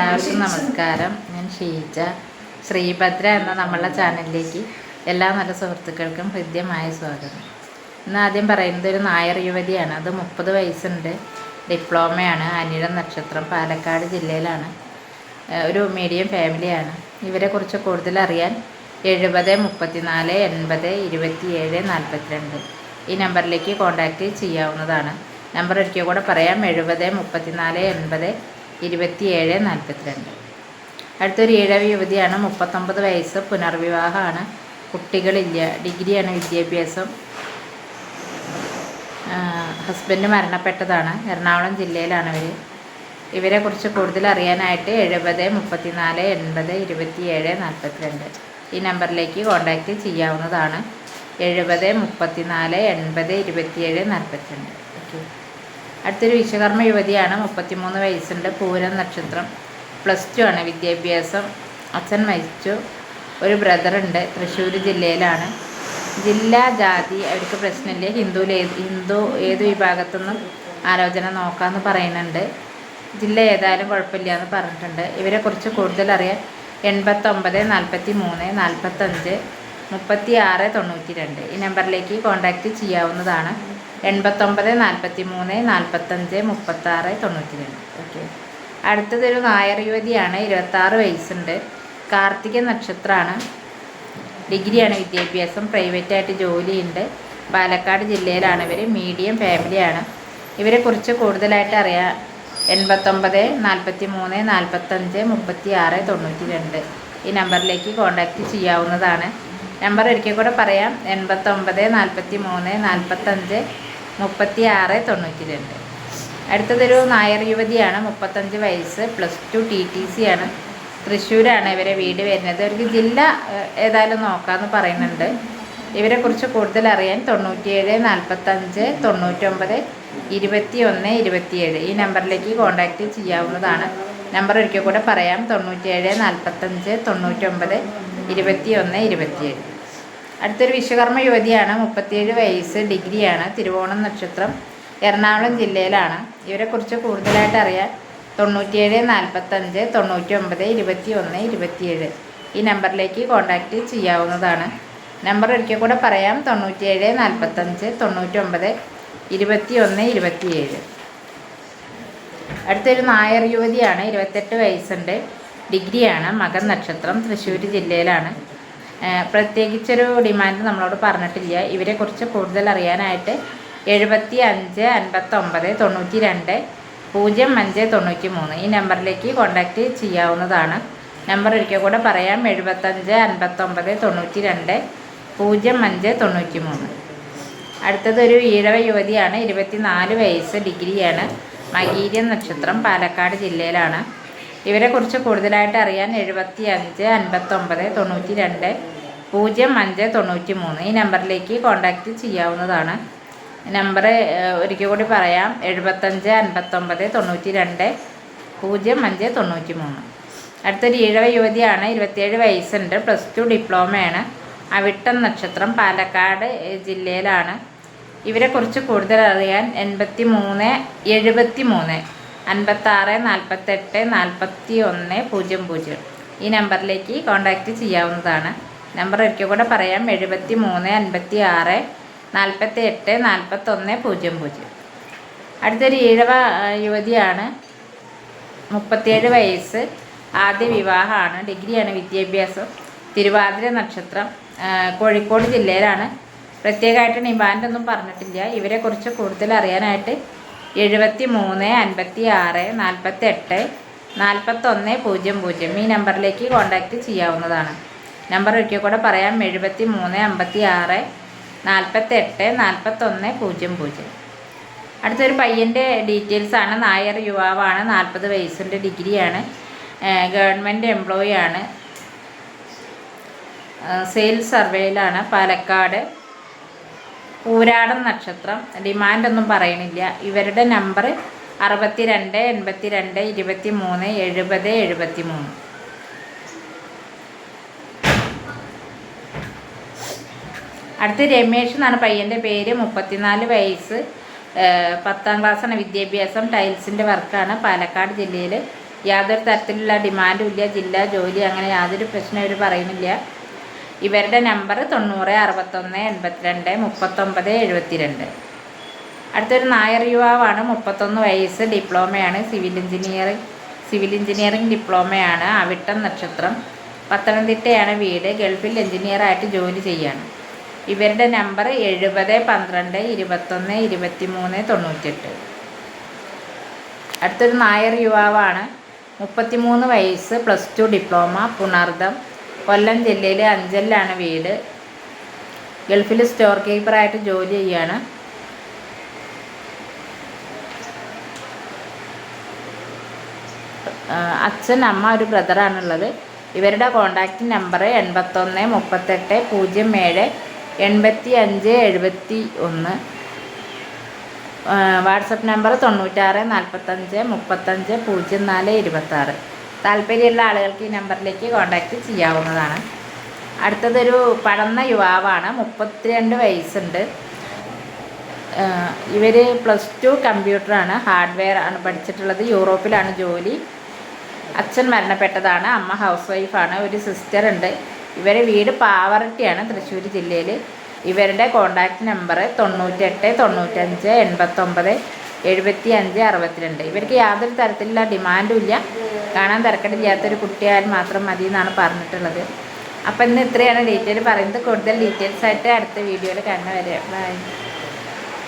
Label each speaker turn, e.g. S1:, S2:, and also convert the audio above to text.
S1: എല്ലാവർക്കും നമസ്കാരം. ഞാൻ ഷീജ. ശ്രീഭദ്ര എന്ന നമ്മളുടെ ചാനലിലേക്ക് എല്ലാ നല്ല സുഹൃത്തുക്കൾക്കും ഹൃദ്യമായ സ്വാഗതം. ഇന്ന് ആദ്യം പറയുന്നത് ഒരു നായർ യുവതിയാണ്. അത് മുപ്പത് വയസ്സുണ്ട്. ഡിപ്ലോമയാണ്. അനിഴം നക്ഷത്രം പാലക്കാട് ജില്ലയിലാണ്. ഒരു മീഡിയം ഫാമിലിയാണ്. ഇവരെക്കുറിച്ച് കൂടുതൽ അറിയാൻ എഴുപത് മുപ്പത്തിനാല് എൺപത് ഇരുപത്തിയേഴ് നാൽപ്പത്തിരണ്ട് ഈ നമ്പറിലേക്ക് കോൺടാക്റ്റ് ചെയ്യാവുന്നതാണ്. നമ്പർ ഒരിക്കൽ കൂടെ പറയാം. എഴുപത് മുപ്പത്തിനാല് എൺപത് ഇരുപത്തിയേഴ് നാൽപ്പത്തിരണ്ട്. അടുത്തൊരു ഏഴാം യുവതിയാണ് മുപ്പത്തൊമ്പത് വയസ്സ് പുനർവിവാഹമാണ് കുട്ടികളില്ല ഡിഗ്രിയാണ് വിദ്യാഭ്യാസം ഹസ്ബൻഡ് മരണപ്പെട്ടതാണ് എറണാകുളം ജില്ലയിലാണ് ഇവർ ഇവരെക്കുറിച്ച് കൂടുതൽ അറിയാനായിട്ട് എഴുപത് മുപ്പത്തിനാല് എൺപത് ഇരുപത്തിയേഴ് നാൽപ്പത്തിരണ്ട്. ഈ നമ്പറിലേക്ക് കോൺടാക്റ്റ് ചെയ്യാവുന്നതാണ് എഴുപത് മുപ്പത്തിനാല് എൺപത് ഇരുപത്തിയേഴ് നാൽപ്പത്തിരണ്ട്. ഓക്കെ. അടുത്തൊരു വിശ്വകർമ്മ യുവതിയാണ് മുപ്പത്തിമൂന്ന് വയസ്സുണ്ട് പൂരം നക്ഷത്രം. പ്ലസ് ടു ആണ് വിദ്യാഭ്യാസം. അച്ഛൻ മരിച്ചു. ഒരു ബ്രദറുണ്ട് തൃശ്ശൂർ ജില്ലയിലാണ്. ജില്ലാ ജാതി അവർക്ക് പ്രശ്നമില്ല. ഹിന്ദുവിൽ ഏത് ഹിന്ദു ഏത് വിഭാഗത്തുനിന്നും ആലോചന നോക്കാമെന്ന് പറയുന്നുണ്ട്. ജില്ല ഏതായാലും കുഴപ്പമില്ല എന്ന് പറഞ്ഞിട്ടുണ്ട്. ഇവരെക്കുറിച്ച് കൂടുതൽ അറിയാൻ എൺപത്തൊമ്പത് നാൽപ്പത്തി മൂന്ന് നാൽപ്പത്തഞ്ച് മുപ്പത്തി ആറ് തൊണ്ണൂറ്റി രണ്ട് ഈ നമ്പറിലേക്ക് കോൺടാക്റ്റ് ചെയ്യാവുന്നതാണ്. എൺപത്തൊമ്പത് നാൽപ്പത്തി മൂന്ന് നാൽപ്പത്തഞ്ച് മുപ്പത്താറ് തൊണ്ണൂറ്റി രണ്ട് ഓക്കെ അടുത്തതൊരു നായർ യുവതിയാണ് ഇരുപത്താറ് വയസ്സുണ്ട്. കാർത്തിക നക്ഷത്രമാണ് ഡിഗ്രിയാണ് വിദ്യാഭ്യാസം പ്രൈവറ്റായിട്ട് ജോലിയുണ്ട്. പാലക്കാട് ജില്ലയിലാണ് ഇവർ മീഡിയം ഫാമിലിയാണ്. ഇവരെക്കുറിച്ച് കൂടുതലായിട്ട് അറിയാം എൺപത്തൊമ്പത് നാൽപ്പത്തി മൂന്ന് നാൽപ്പത്തഞ്ച് മുപ്പത്തി ആറ് തൊണ്ണൂറ്റി രണ്ട് ഈ നമ്പറിലേക്ക് കോൺടാക്റ്റ് ചെയ്യാവുന്നതാണ്. നമ്പർ ഒരിക്കൽ കൂടെ പറയാം എൺപത്തൊമ്പത് നാൽപ്പത്തി മൂന്ന് നാൽപ്പത്തഞ്ച് മുപ്പത്തി ആറ് തൊണ്ണൂറ്റി രണ്ട് അടുത്തതൊരു നായർ യുവതിയാണ് മുപ്പത്തഞ്ച് വയസ്സ് plus two T T C ആണ്. തൃശ്ശൂരാണ് ഇവരെ വീട് വരുന്നത്. അവർക്ക് ജില്ല ഏതായാലും നോക്കാമെന്ന് പറയുന്നുണ്ട്. ഇവരെക്കുറിച്ച് കൂടുതൽ അറിയാൻ തൊണ്ണൂറ്റിയേഴ് നാൽപ്പത്തഞ്ച് തൊണ്ണൂറ്റൊമ്പത് ഇരുപത്തി ഒന്ന് ഇരുപത്തിയേഴ്. ഈ നമ്പറിലേക്ക് കോൺടാക്റ്റ് ചെയ്യാവുന്നതാണ്. നമ്പർ ഒരിക്കൽ കൂടെ പറയാം തൊണ്ണൂറ്റിയേഴ് നാൽപ്പത്തഞ്ച് തൊണ്ണൂറ്റൊമ്പത് ഇരുപത്തി ഒന്ന് ഇരുപത്തിയേഴ്. അടുത്തൊരു വിശ്വകർമ്മ യുവതിയാണ് മുപ്പത്തിയേഴ് വയസ്സ് ഡിഗ്രിയാണ് തിരുവോണം നക്ഷത്രം എറണാകുളം ജില്ലയിലാണ്. ഇവരെക്കുറിച്ച് കൂടുതലായിട്ട് അറിയാൻ തൊണ്ണൂറ്റിയേഴ് നാൽപ്പത്തഞ്ച് തൊണ്ണൂറ്റി ഒമ്പത് ഇരുപത്തി ഒന്ന് ഇരുപത്തിയേഴ്. ഈ നമ്പറിലേക്ക് കോൺടാക്റ്റ് ചെയ്യാവുന്നതാണ്. നമ്പർ ഒരിക്കൽ കൂടെ പറയാം തൊണ്ണൂറ്റിയേഴ് നാൽപ്പത്തഞ്ച് തൊണ്ണൂറ്റി ഒമ്പത് ഇരുപത്തി ഒന്ന് ഇരുപത്തിയേഴ്. അടുത്തൊരു നായർ യുവതിയാണ് ഇരുപത്തെട്ട് വയസ്സുണ്ട് ഡിഗ്രിയാണ് മകൻ നക്ഷത്രം തൃശ്ശൂർ ജില്ലയിലാണ്. പ്രത്യേകിച്ചൊരു ഡിമാൻഡ് നമ്മളോട് പറഞ്ഞിട്ടില്ല. ഇവരെക്കുറിച്ച് കൂടുതൽ അറിയാനായിട്ട് എഴുപത്തി അഞ്ച് അൻപത്തൊമ്പത് തൊണ്ണൂറ്റി രണ്ട് പൂജ്യം അഞ്ച് തൊണ്ണൂറ്റി മൂന്ന് ഈ നമ്പറിലേക്ക് കോൺടാക്റ്റ് ചെയ്യാവുന്നതാണ്. നമ്പർ ഒരിക്കൽ കൂടെ പറയാം. എഴുപത്തഞ്ച് അൻപത്തൊമ്പത് തൊണ്ണൂറ്റി രണ്ട് പൂജ്യം അഞ്ച് തൊണ്ണൂറ്റി മൂന്ന് അടുത്തതൊരു ഈഴവ യുവതിയാണ്. ഇരുപത്തിനാല് വയസ്സ് ഡിഗ്രിയാണ്. മകീര്യം നക്ഷത്രം പാലക്കാട് ജില്ലയിലാണ്. ഇവരെക്കുറിച്ച് കൂടുതലായിട്ട് അറിയാൻ എഴുപത്തി അഞ്ച് അൻപത്തൊമ്പത് തൊണ്ണൂറ്റി രണ്ട് പൂജ്യം അഞ്ച് തൊണ്ണൂറ്റി മൂന്ന് ഈ നമ്പറിലേക്ക് കോൺടാക്റ്റ് ചെയ്യാവുന്നതാണ്. നമ്പർ ഒരിക്കൽ കൂടി പറയാം. എഴുപത്തഞ്ച് അൻപത്തൊമ്പത് തൊണ്ണൂറ്റി രണ്ട് പൂജ്യം അഞ്ച് തൊണ്ണൂറ്റി മൂന്ന് അടുത്തൊരു ഈഴവ യുവതിയാണ് ഇരുപത്തിയേഴ് വയസ്സുണ്ട് പ്ലസ് ടു ഡിപ്ലോമയാണ്. അവിട്ടം നക്ഷത്രം പാലക്കാട് ജില്ലയിലാണ്. ഇവരെക്കുറിച്ച് കൂടുതൽ അറിയാൻ എൺപത്തി മൂന്ന് എഴുപത്തി മൂന്ന് അൻപത്താറ് നാൽപ്പത്തെട്ട് നാൽപ്പത്തി ഒന്ന് പൂജ്യം പൂജ്യം. ഈ നമ്പറിലേക്ക് കോൺടാക്റ്റ് ചെയ്യാവുന്നതാണ്. നമ്പർ ഒരിക്കൽ കൂടെ പറയാം. എഴുപത്തി മൂന്ന് അൻപത്തി ആറ് നാൽപ്പത്തി എട്ട് നാൽപ്പത്തൊന്ന് പൂജ്യം പൂജ്യം. അടുത്തൊരു ഈഴവ യുവതിയാണ്. മുപ്പത്തിയേഴ് വയസ്സ്. ആദ്യ വിവാഹമാണ്. ഡിഗ്രിയാണ് വിദ്യാഭ്യാസം. തിരുവാതിര നക്ഷത്രം കോഴിക്കോട് ജില്ലയിലാണ്. പ്രത്യേകമായിട്ട് ഡിമാൻഡ് ഒന്നും പറഞ്ഞിട്ടില്ല. ഇവരെക്കുറിച്ച് കൂടുതൽ അറിയാനായിട്ട് എഴുപത്തി മൂന്ന് അൻപത്തി ആറ് നാൽപ്പത്തി എട്ട് നാൽപ്പത്തൊന്ന് പൂജ്യം പൂജ്യം ഈ നമ്പറിലേക്ക് കോൺടാക്റ്റ് ചെയ്യാവുന്നതാണ്. നമ്പർ ഒരിക്കൽ കൂടെ പറയാം എഴുപത്തി മൂന്ന് അമ്പത്തി ആറ് നാൽപ്പത്തി എട്ട് നാൽപ്പത്തൊന്ന് പൂജ്യം പൂജ്യം. അടുത്തൊരു പയ്യന്റെ ഡീറ്റെയിൽസാണ് നായർ യുവാവാണ് നാൽപ്പത് വയസ്സിന്റെ ഡിഗ്രിയാണ്. ഗവൺമെന്റ് എംപ്ലോയി ആണ്. സെയിൽസ് സർവേയിലാണ് പാലക്കാട്. പൂരാടം നക്ഷത്രം. ഡിമാൻഡ് ഒന്നും പറയണില്ല. ഇവരുടെ നമ്പർ അറുപത്തി രണ്ട് എൺപത്തി രണ്ട് ഇരുപത്തി മൂന്ന് എഴുപത് എഴുപത്തി മൂന്ന് അടുത്ത് രമേഷ് എന്നാണ് പയ്യന്റെ പേര്. മുപ്പത്തിനാല് വയസ്സ്. പത്താം ക്ലാസ്സാണ് വിദ്യാഭ്യാസം. ടൈൽസിന്റെ വർക്കാണ്. പാലക്കാട് ജില്ലയിൽ യാതൊരു തരത്തിലുള്ള ഡിമാൻഡും ഇല്ല. ജില്ല ജോലി അങ്ങനെ യാതൊരു പ്രശ്നം ഇവർ പറയുന്നില്ല. ഇവരുടെ നമ്പർ തൊണ്ണൂറ് അറുപത്തൊന്ന് എൺപത്തിരണ്ട് മുപ്പത്തൊമ്പത് എഴുപത്തിരണ്ട്. അടുത്തൊരു നായർ യുവാവാണ് മുപ്പത്തൊന്ന് വയസ്സ് ഡിപ്ലോമയാണ് സിവിൽ എഞ്ചിനീയറിംഗ് സിവിൽ എഞ്ചിനീയറിംഗ് ഡിപ്ലോമയാണ് അവിട്ടം നക്ഷത്രം. പത്തനംതിട്ടയാണ് വീട് ഗൾഫിൽ എഞ്ചിനീയറായിട്ട് ജോലി ചെയ്യാണ്. ഇവരുടെ നമ്പർ എഴുപത് പന്ത്രണ്ട് ഇരുപത്തൊന്ന് ഇരുപത്തി മൂന്ന് തൊണ്ണൂറ്റെട്ട് അടുത്തൊരു നായർ യുവാവാണ് മുപ്പത്തിമൂന്ന് വയസ്സ് പ്ലസ് ടു ഡിപ്ലോമ പുണർദം. കൊല്ലം ജില്ലയിലെ അഞ്ചലിലാണ് വീട്. ഗൾഫിൽ സ്റ്റോർ കീപ്പറായിട്ട് ജോലി ചെയ്യാണ്. അച്ഛൻ അമ്മ ഒരു ബ്രദറാണുള്ളത്. ഇവരുടെ കോണ്ടാക്റ്റ് നമ്പർ എൺപത്തൊന്ന് മുപ്പത്തെട്ട് പൂജ്യം ഏഴ് എൺപത്തി അഞ്ച് എഴുപത്തി ഒന്ന് വാട്സപ്പ് നമ്പർ തൊണ്ണൂറ്റാറ് നാൽപ്പത്തഞ്ച് മുപ്പത്തഞ്ച് പൂജ്യം നാല് ഇരുപത്താറ്. താല്പര്യമുള്ള ആളുകൾക്ക് ഈ നമ്പറിലേക്ക് കോൺടാക്റ്റ് ചെയ്യാവുന്നതാണ്. അടുത്തതൊരു പടന്ന യുവാവാണ് മുപ്പത്തിരണ്ട് വയസ്സുണ്ട്. ഇവർ പ്ലസ് ടു കമ്പ്യൂട്ടറാണ് ഹാർഡ്വെയർ ആണ് പഠിച്ചിട്ടുള്ളത്. യൂറോപ്പിലാണ് ജോലി. അച്ഛൻ മരണപ്പെട്ടതാണ് അമ്മ ഹൗസ് വൈഫാണ് ഒരു സിസ്റ്റർ ഉണ്ട്. ഇവരെ വീട് പാവറട്ടിയാണ് തൃശ്ശൂർ ജില്ലയിൽ ഇവരുടെ കോണ്ടാക്റ്റ് നമ്പർ തൊണ്ണൂറ്റെട്ട് തൊണ്ണൂറ്റഞ്ച് എൺപത്തൊമ്പത് എഴുപത്തി അഞ്ച് അറുപത്തിരണ്ട്. ഇവർക്ക് യാതൊരു തരത്തിലുള്ള ഡിമാൻഡും ഇല്ല. കാണാൻ തിരക്കടില്ലാത്തൊരു കുട്ടിയായാൽ മാത്രം മതി എന്നാണ് പറഞ്ഞിട്ടുള്ളത്. അപ്പം ഇന്ന് ഇത്രയാണ്. ഡീറ്റെയിൽ പറയുന്നത്. കൂടുതൽ ഡീറ്റെയിൽസ് ആയിട്ട് അടുത്ത വീഡിയോയിൽ കാണുന്നവരെ. ബൈ.